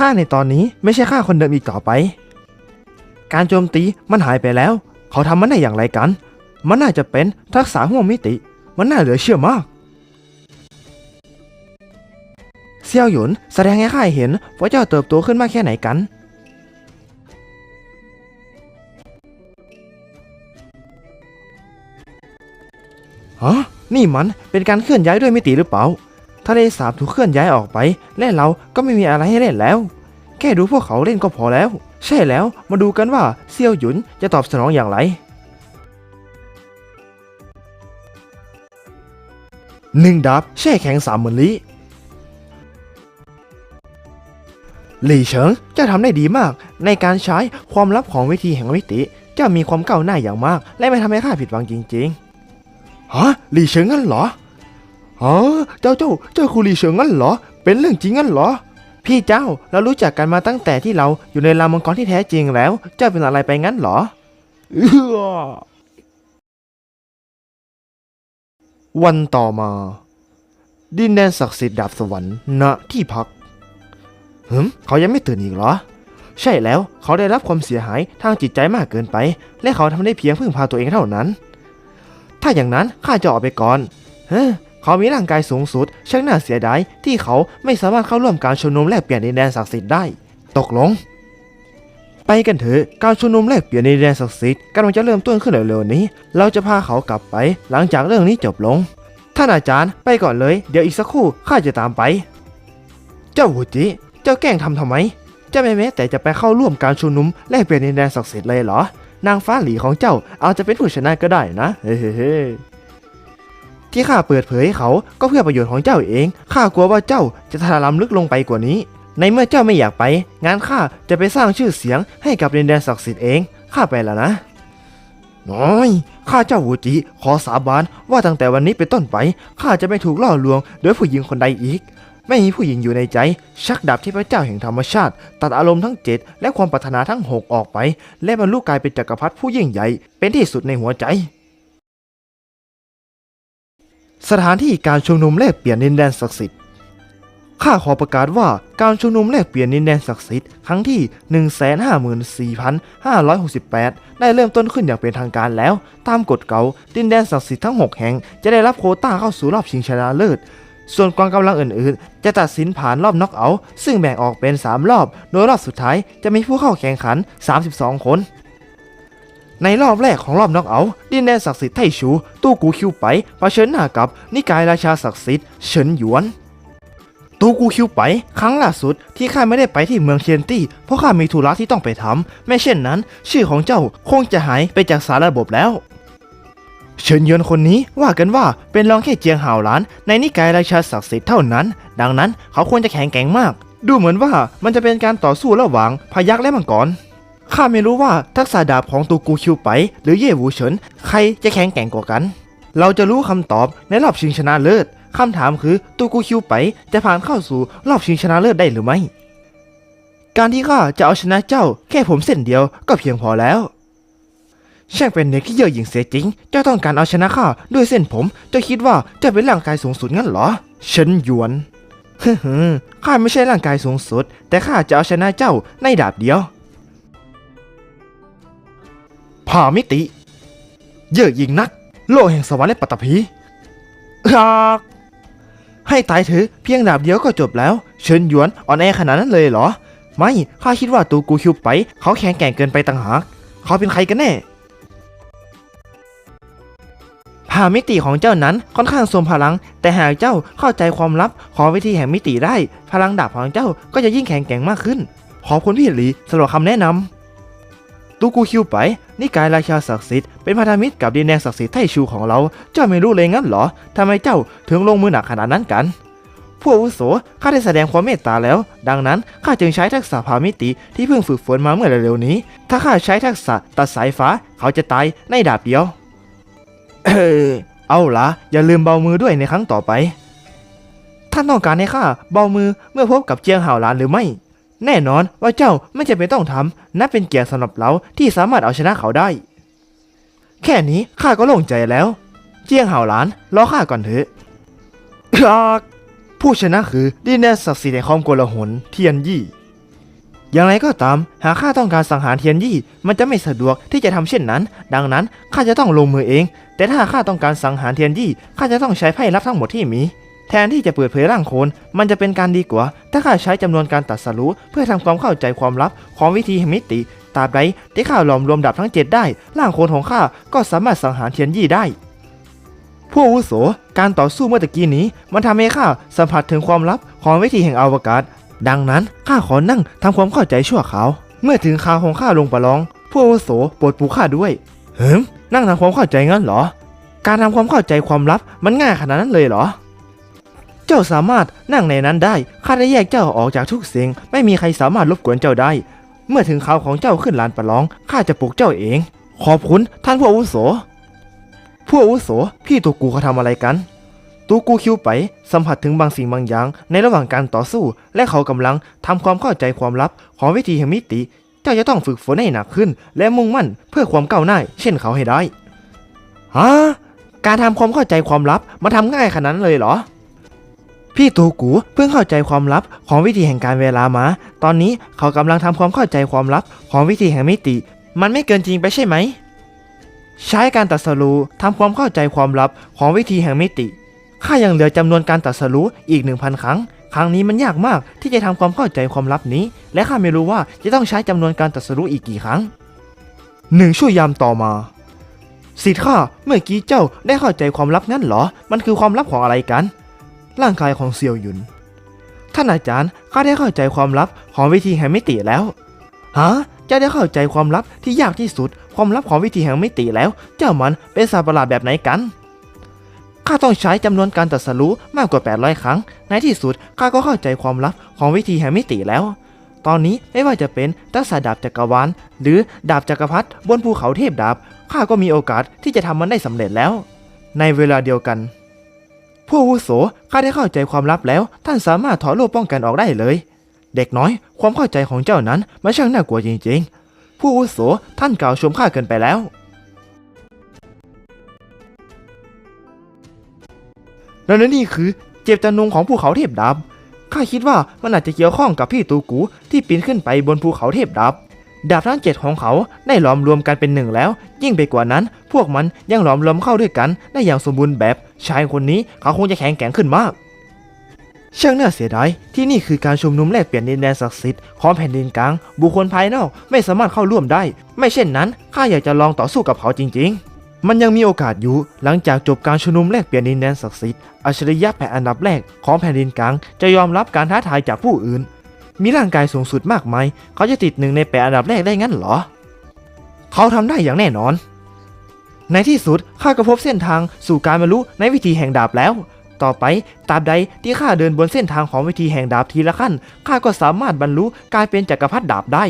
ข้าในตอนนี้ไม่ใช่ข้าคนเดิมอีกต่อไป การโจมตีมันหายไปแล้ว เขาทำมันได้อย่างไรกัน มันน่าจะเป็นทักษะห่วงมิติ มันน่าเหลือเชื่อมากเซียวหยุนแสดงให้ข้าเห็นว่าเจ้าเติบโตขึ้นมากแค่ไหนกัน ฮะ นี่มันเป็นการเคลื่อนย้ายด้วยมิติหรือเปล่า ทะเลสาบถูกเคลื่อนย้ายออกไป และเราก็ไม่มีอะไรให้เล่นแล้ว แค่ดูพวกเขาเล่นก็พอแล้ว ใช่แล้วมาดูกันว่าเซียวหยุนจะตอบสนองอย่างไรหนึ่งดาบแช่แข็งสามหมื่นลีหลี่เฉิงเจ้าทำได้ดีมาก ในการใช้ความลับของวิธีแห่งมิติ เจ้ามีความก้าวหน้าอย่างมาก และไม่ทำให้ข้าผิดหวังจริงๆฮะหลี่เฉิงงั้นเหรอ ฮะเจ้าเจ้าเจ้าคือหลี่เฉิงงั้นเหรอ เป็นเรื่องจริงงั้นเหรอ พี่เจ้าเรารู้จักกันมาตั้งแต่ที่เราอยู่ในลามังกรที่แท้จริงแล้ว เจ้าเป็นอะไรไปงั้นเหรอเออวันต่อมา ดินแดนศักดิ์สิทธิ์ดาบสวรรค์ณที่พักหืมเขายังไม่ตื่นอีกเหรอ ใช่แล้วเขาได้รับความเสียหายทางจิตใจมากเกินไป และเขาทำได้เพียงพึ่งพาตัวเองเท่านั้น ถ้าอย่างนั้นข้าจะออกไปก่อน เฮ้อ เขามีร่างกายสูงสุดช่างน่าเสียดายที่เขาไม่สามารถเข้าร่วมการชุมนุมแลกเปลี่ยนดินแดนศักดิ์สิทธิ์ได้ ตกลง ไปกันเถอะการชุมนุมแลกเปลี่ยนดินแดนศักดิ์สิทธิ์กำลังจะเริ่มต้นขึ้นเร็วๆนี้ เราจะพาเขากลับไป หลังจากเรื่องนี้จบลง ท่านอาจารย์ไปก่อนเลย เดี๋ยวอีกสักครู่ข้าจะตามไป เจ้าหูจิเจ้าแกล้งทำทำไมเจ้าไม่แม้แต่จะไปเข้าร่วมการชุมนุมแลกเปลี่ยนดินแดนศักดิ์สิทธิ์เลยเหรอ นางฟ้าหลีของเจ้าอาจจะเป็นผู้ชนะก็ได้นะ เฮ้ ที่ข้าเปิดเผยให้เขาก็เพื่อประโยชน์ของเจ้าเอง ข้ากลัวว่าเจ้าจะทาลำลึกลงไปกว่านี้ ในเมื่อเจ้าไม่อยากไปงั้นข้าจะไปสร้างชื่อเสียงให้กับดินแดนศักดิ์สิทธิ์เอง ข้าไปแล้วนะ น้อย ข้าเจ้าหูจิ ขอสาบานว่าตั้งแต่วันนี้เป็นต้นไป ข้าจะไม่ถูกล่อลวงโดยผู้หญิงคนใดอีก ไม่มีผู้หญิงอยู่ในใจ ชักดาบที่พระเจ้าแห่งธรรมชาติ ตัดอารมณ์ทั้งเจ็ดและความปรารถนาทั้งหกออกไป และบรรลุกลายเป็นจักรพรรดิผู้ยิ่งใหญ่ เป็นที่สุดในหัวใจ สถานที่การชุมนุมแลกเปลี่ยนดินแดนศักดิ์สิทธิ์ ข้าขอประกาศว่าการชุมนุมแลกเปลี่ยนดินแดนศักดิ์สิทธิ์ครั้งที่ 154,568 ได้เริ่มต้นขึ้นอย่างเป็นทางการแล้ว ตามกฎเก่าดินแดนศักดิ์สิทธิ์ทั้ง 6 แห่งจะได้รับโคต้าเข้าสู่รอบชิงชนะเลิศ ส่วนกองกำลังอื่นๆ จะตัดสินผ่านรอบน็อกเอาท์ซึ่งแบ่งออกเป็น 3 รอบ โดยรอบสุดท้ายจะมีผู้เข้าแข่งขัน 32 คน ในรอบแรกของรอบน็อกเอาท์ดินแดนศักดิ์สิทธิ์ไทชู ตู้กูคิวไปเผชิญหน้ากับนิกายราชาศักดิ์สิทธิ์เฉินหยวนตูกูคิวไป ครั้งล่าสุดที่ข้าไม่ได้ไปที่เมืองเทียนตี้ เพราะข้ามีธุระที่ต้องไปทำไม่เช่นนั้น ชื่อของเจ้าคงจะหายไปจากสารระบบแล้ว เฉินยวนคนนี้ว่ากันว่าเป็นรองแค่เจียงหาวหลาน ในนิกายราชาศักดิ์สิทธิ์เท่านั้น ดังนั้นเขาควรจะแข็งแกร่งมาก ดูเหมือนว่ามันจะเป็นการต่อสู้ระหว่างพยักษ์และมังกร ข้าไม่รู้ว่าทักษะดาบของตูกูคิวไป หรือเย่หูเฉินใครจะแข็งแกร่งกว่ากัน เราจะรู้คำตอบในรอบชิงชนะเลิศคำถามคือตูกูคิวไปจะผ่านเข้าสู่รอบชิงชนะเลิศได้หรือไม่ การที่ข้าจะเอาชนะเจ้าแค่ผมเส้นเดียวก็เพียงพอแล้วช่างเป็นเด็กที่เย่อหยิ่งเสียจริง เจ้าต้องการเอาชนะข้าด้วยเส้นผม เจ้าคิดว่าเจ้าเป็นร่างกายสูงสุดงั้นเหรอเฉินหยวน ฮึฮึข้าไม่ใช่ร่างกายสูงสุด แต่ข้าจะเอาชนะเจ้าในดาบเดียว ผ่ามิติ เย่อหยิ่งนัก โลกแห่งสวรรค์และปัตตภีอากให้ตายเถอะเพียงดาบเดียวก็จบแล้วเฉินหยวนอ่อนแอขนาดนั้นเลยเหรอ ไม่ข้าคิดว่าตูกูคิวไป เขาแข็งแกร่งเกินไปต่างหากเขาเป็นใครกันแน่ผ่ามิติของเจ้านั้นค่อนข้างทรงพลัง แต่หากเจ้าเข้าใจความลับของวิธีแห่งมิติได้ พลังดาบของเจ้าก็จะยิ่งแข็งแกร่งมากขึ้น ขอบคุณพี่หลีสำหรับคำแนะนำตูกูคิวไป นี่กายราชาศักดิ์สิทธิ์เป็นพันธมิตรกับดินแดนศักดิ์สิทธิ์ไทชูของเรา เจ้าไม่รู้เลยงั้นเหรอทำไมเจ้าถึงลงมือหนักขนาดนั้นกันผู้อาวุโสข้าได้แสดงความเมตตาแล้ว ดังนั้นข้าจึงใช้ทักษะพามิติที่เพิ่งฝึกฝนมาเมื่อเร็วๆนี้ ถ้าข้าใช้ทักษะตัดสายฟ้าเขาจะตายในดาบเดียว เออเอาละอย่าลืมเบามือด้วยในครั้งต่อไป ท่านต้องการให้ข้าเบามือเมื่อพบกับเจียงห่าวหลานหรือไม่ แน่นอนว่าเจ้าไม่จำเป็นต้องทำนับเป็นเกียรติสำหรับเราที่สามารถเอาชนะเขาได้ แค่นี้ข้าก็โล่งใจแล้ว เจียงห่าวหลานรอข้าก่อนเถอะผู้ชนะคือดินแดนศักดิ์สิทธิ์แห่งความโกลาหลเทียนยี่ อย่างไรก็ตาม หากข้าต้องการสังหารเทียนยี่ มันจะไม่สะดวกที่จะทำเช่นนั้น ดังนั้นข้าจะต้องลงมือเอง แต่ถ้าข้าต้องการสังหารเทียนยี่ข้าจะต้องใช้ไพ่ลับทั้งหมดที่มี แทนที่จะเปิดเผยร่างโคลนมันจะเป็นการดีกว่า ถ้าข้าใช้จำนวนการตัดสรู้เพื่อทำความเข้าใจความลับของวิธีแห่งมิติ ตราบใดที่ข้าหลอมรวมดาบทั้งเจ็ดได้ ร่างโคลนของข้าก็สามารถสังหารเทียนยี่ได้ผู้อาวุโส การต่อสู้เมื่อตะกี้นี้ มันทำให้ข้าสัมผัสถึงความลับของวิธีแห่งอวกาศ ดังนั้นข้าขอนั่งทำความเข้าใจชั่วขาว เมื่อถึงคราวของข้าลงประลอง ผู้อาวุโสโปรดปูข้าด้วยเหิมนั่งทำความเข้าใจงั้นเหรอ การทำความเข้าใจความลับมันง่ายขนาดนั้นเลยเหรอ เจ้าสามารถนั่งในนั้นได้ ข้าได้แยกเจ้าออกจากทุกสิ่ง ไม่มีใครสามารถรบกวนเจ้าได้ เมื่อถึงคราวของเจ้าขึ้นลานประลอง ข้าจะปลุกเจ้าเอง ขอบคุณท่านผู้อาวุโส ผู้อาวุโส พี่ตัวกูเขาทำอะไรกันตูกูคิวไป สัมผัสถึงบางสิ่งบางอย่าง ในระหว่างการต่อสู้ และเขากำลังทำความเข้าใจความลับ ของวิธีแห่งมิติ เจ้าจะต้องฝึกฝนให้หนักขึ้น และมุ่งมั่นเพื่อความก้าวหน้า เช่นเขาให้ได้ฮะการทำความเข้าใจความลับมันทำง่ายขนาดนั้นเลยเหรอ พี่ตูกูเพิ่งเข้าใจความลับของวิธีแห่งการเวลามา ตอนนี้เขากำลังทำความเข้าใจความลับของวิธีแห่งมิติ มันไม่เกินจริงไปใช่ไหม ใช้การตัดสรู้ทำความเข้าใจความลับของวิธีแห่งมิติ ข้ายังเหลือจำนวนการตัดสรู้อีกหนึ่งพันครั้ง ครั้งนี้มันยากมากที่จะทำความเข้าใจความลับนี้ และข้าไม่รู้ว่าจะต้องใช้จำนวนการตัดสรู้อีกกี่ครั้งหนึ่งชั่วยามต่อมาสิทธิ์ข้าเมื่อกี้เจ้าได้เข้าใจความลับงั้นเหรอ มันคือความลับของอะไรกัน ร่างกายของเซียวหยุน ท่านอาจารย์ข้าได้เข้าใจความลับของวิธีแห่งมิติแล้ว ฮะเจ้าได้เข้าใจความลับที่ยากที่สุด ความลับของวิธีแห่งมิติแล้ว เจ้ามันเป็นสัตว์ประหลาดแบบไหนกัน ข้าต้องใช้จำนวนการตัดสรู้มากกว่า 800 ครั้ง ในที่สุดข้าก็เข้าใจความลับของวิธีแห่งมิติแล้วตอนนี้ไม่ว่าจะเป็นทักษะดาบจักรวาลหรือดาบจักรพรรดิบนภูเขาเทพดาบข้าก็มีโอกาสที่จะทำมันได้สำเร็จแล้ว ในเวลาเดียวกัน ผู้อาวุโสข้าได้เข้าใจความลับแล้ว ท่านสามารถถอดโล่ป้องกันออกได้เลย เด็กน้อย ความเข้าใจของเจ้านั้นมันช่างน่ากลัวจริง ๆ ผู้อาวุโสท่านกล่าวชมข้าเกินไปแล้ว แล้วนี่คือเจตจำนงของภูเขาเทพดาบข้าคิดว่ามันอาจจะเกี่ยวข้องกับพี่ตูกูที่ปีนขึ้นไปบนภูเขาเทพดาบ ดาบทั้งเจ็ดของเขาได้หลอมรวมกันเป็นหนึ่งแล้ว ยิ่งไปกว่านั้น พวกมันยังหลอมรวมเข้าด้วยกันได้อย่างสมบูรณ์แบบ ชายคนนี้เขาคงจะแข็งแกร่งขึ้นมากช่างน่าเสียดายที่นี่คือการชุมนุมแลกเปลี่ยนดินแดนศักดิ์สิทธิ์ของแผ่นดินกลาง บุคคลภายนอกไม่สามารถเข้าร่วมได้ ไม่เช่นนั้นข้าอยากจะลองต่อสู้กับเขาจริง ๆ มันยังมีโอกาสอยู่หลังจากจบการชุมนุมแลกเปลี่ยนดินแดนศักดิ์สิทธิ์อัจฉริยะแผ่นอันดับแรกของแผ่นดินกลางจะยอมรับการท้าทายจากผู้อื่น มีร่างกายสูงสุดมากมาย เขาจะติดหนึ่งในแปดอันดับแรกได้งั้นเหรอ เขาทำได้อย่างแน่นอน ในที่สุดข้าก็พบเส้นทางสู่การบรรลุในวิธีแห่งดาบแล้ว ต่อไปตราบใดที่ข้าเดินบนเส้นทางของวิธีแห่งดาบทีละขั้นข้าก็สามารถบรรลุกลายเป็นจักรพรรดิดาบได้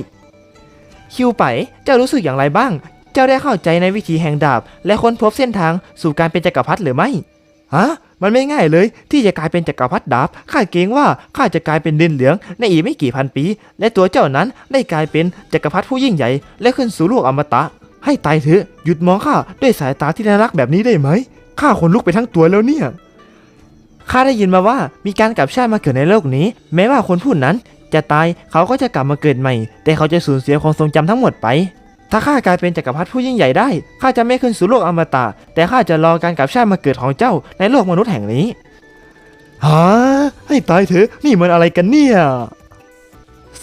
คิวไปเจ้ารู้สึกอย่างไรบ้าง เจ้าได้เข้าใจในวิธีแห่งดาบ และค้นพบเส้นทางสู่การเป็นจักรพรรดิหรือไม่ฮะ มันไม่ง่ายเลย ที่จะกลายเป็นจักรพรรดิดาบข้าเกรงว่าข้าจะกลายเป็นดินเหลืองในอีกไม่กี่พันปี และตัวเจ้านั้นได้กลายเป็นจักรพรรดิผู้ยิ่งใหญ่ และขึ้นสู่โลกอมตะ ให้ตายเถอะหยุดมองข้าด้วยสายตาที่น่ารักแบบนี้ได้ไหมข้าขนลุกไปทั้งตัวแล้วเนี่ยข้าได้ยินมาว่ามีการกลับชาติมาเกิดในโลกนี้ แม้ว่าคนผู้นั้นจะตายเขาก็จะกลับมาเกิดใหม่ แต่เขาจะสูญเสียความทรงจำทั้งหมดไป ถ้าข้ากลายเป็นจักรพรรดิผู้ยิ่งใหญ่ได้ ข้าจะไม่ขึ้นสู่โลกอมตะ แต่ข้าจะรอการกลับชาติมาเกิดของเจ้าในโลกมนุษย์แห่งนี้ฮะให้ตายเถอะ นี่มันอะไรกันเนี่ย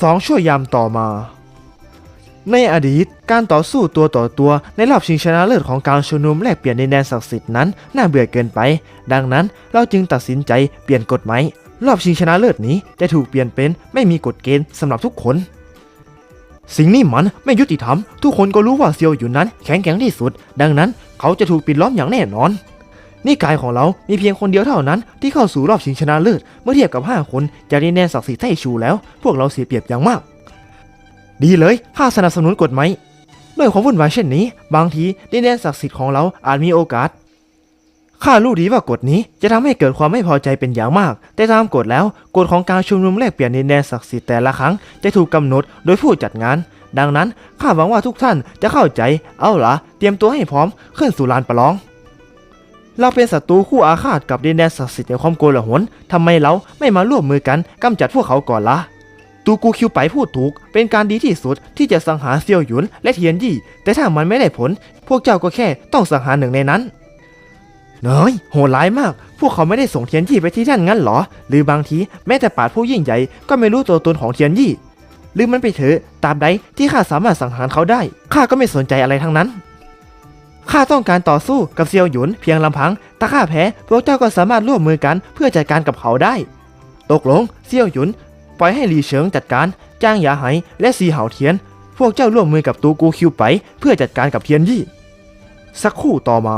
สองชั่วยามต่อมา ในอดีต การต่อสู้ตัวต่อตัวในรอบชิงชนะเลิศของการชุมนุมแลกเปลี่ยนดินแดนศักดิ์สิทธิ์นั้นน่าเบื่อเกินไป ดังนั้นเราจึงตัดสินใจเปลี่ยนกฎหมายรอบชิงชนะเลิศนี้จะถูกเปลี่ยนเป็นไม่มีกฎเกณฑ์สำหรับทุกคน สิ่งนี้มันไม่ยุติธรรม ทุกคนก็รู้ว่าเซียวอยู่นั้น แข็งแกร่งที่สุด ดังนั้นเขาจะถูกปิดล้อมอย่างแน่นอนนี่กายของเรา มีเพียงคนเดียวเท่านั้น ที่เข้าสู่รอบชิงชนะเลิศ เมื่อเทียบกับ 5 คนจากดินแดนศักดิ์สิทธิ์ไต้ชูแล้ว พวกเราเสียเปรียบอย่างมาก ดีเลยข้าสนับสนุนกฎหมายด้วยความวุ่นวายเช่นนี้ บางทีดินแดนศักดิ์สิทธิ์ของเราอาจมีโอกาส ข้ารู้ดีว่ากฎนี้จะทำให้เกิดความไม่พอใจเป็นอย่างมาก แต่ตามกฎแล้วกฎของการชุมนุมแลกเปลี่ยนดินแดนศักดิ์สิทธิ์แต่ละครั้งจะถูกกำหนดโดยผู้จัดงาน ดังนั้นข้าหวังว่าทุกท่านจะเข้าใจ เอาล่ะเตรียมตัวให้พร้อมขึ้นสู่ลานประลอง เราเป็นศัตรูคู่อาฆาตกับดินแดนศักดิ์สิทธิ์ในความโกลาหลทำไมเราไม่มาร่วมมือกันกำจัดพวกเขาก่อนละ่ะตูกูคิวไปพูดถูก เป็นการดีที่สุดที่จะสังหารเซียวหยุนและเทียนยี่ แต่ถ้ามันไม่ได้ผล พวกเจ้าก็แค่ต้องสังหารหนึ่งในนั้น เนยโหดร้ายมาก พวกเขาไม่ได้ส่งเทียนยี่ไปที่นั่นงั้นหรอ หรือบางทีแม้แต่ปาดผู้ยิ่งใหญ่ก็ไม่รู้ตัวตนของเทียนยี่หรือมันไปเถอะตามใดที่ข้าสามารถสังหารเขาได้ข้าก็ไม่สนใจอะไรทั้งนั้นข้าต้องการต่อสู้กับเซียวหยุนเพียงลำพังถ้าข้าแพ้พวกเจ้าก็สามารถร่วมมือกันเพื่อจัดการกับเขาได้ ตกลงเซียวหยุน ปล่อยให้หลีเฉิงจัดการจ้างหยาไหและซีเหาเทียน พวกเจ้าร่วมมือกับตูกูคิวไป เพื่อจัดการกับเทียนยี่ สักคู่ต่อมา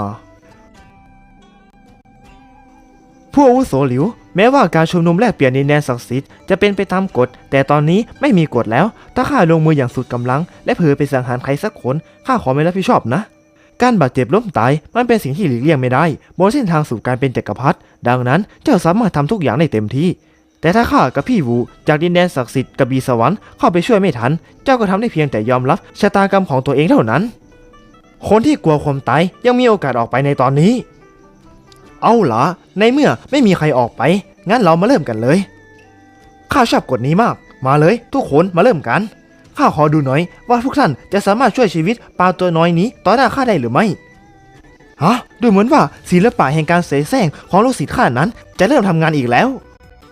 ผู้อาวุโสหลิว แม้ว่าการชุมนุมแลกเปลี่ยนดินแดนศักดิ์สิทธิ์จะเป็นไปตามกฎ แต่ตอนนี้ไม่มีกฎแล้ว ถ้าข้าลงมืออย่างสุดกำลัง และเผลอไปสังหารใครสักคนข้าขอไม่รับผิดชอบนะการบาดเจ็บล้มตายมันเป็นสิ่งที่หลีกเลี่ยงไม่ได้บนเส้นทางสู่การเป็นจักรพรรดิดังนั้นเจ้าสามารถทำทุกอย่างได้เต็มที่ แต่ถ้าข้ากับพี่วูจากดินแดนศักดิ์สิทธิ์กับบีสวรรค์เข้าไปช่วยไม่ทัน เจ้าก็ทำได้เพียงแต่ยอมรับชะตากรรมของตัวเองเท่านั้น คนที่กลัวความตายยังมีโอกาสออกไปในตอนนี้ เอาละในเมื่อไม่มีใครออกไป งั้นเรามาเริ่มกันเลย ข้าชอบกฎนี้มาก มาเลย ทุกคนมาเริ่มกัน ข้าขอดูหน่อยว่าทุกท่านจะสามารถช่วยชีวิตปลาตัวน้อยนี้ต่อหน้าข้าได้หรือไม่ ฮะ ดูเหมือนว่าศิลปะแห่งการเสแสร้งของลูกศิษย์ข้านั้น จะเริ่มทำงานอีกแล้ว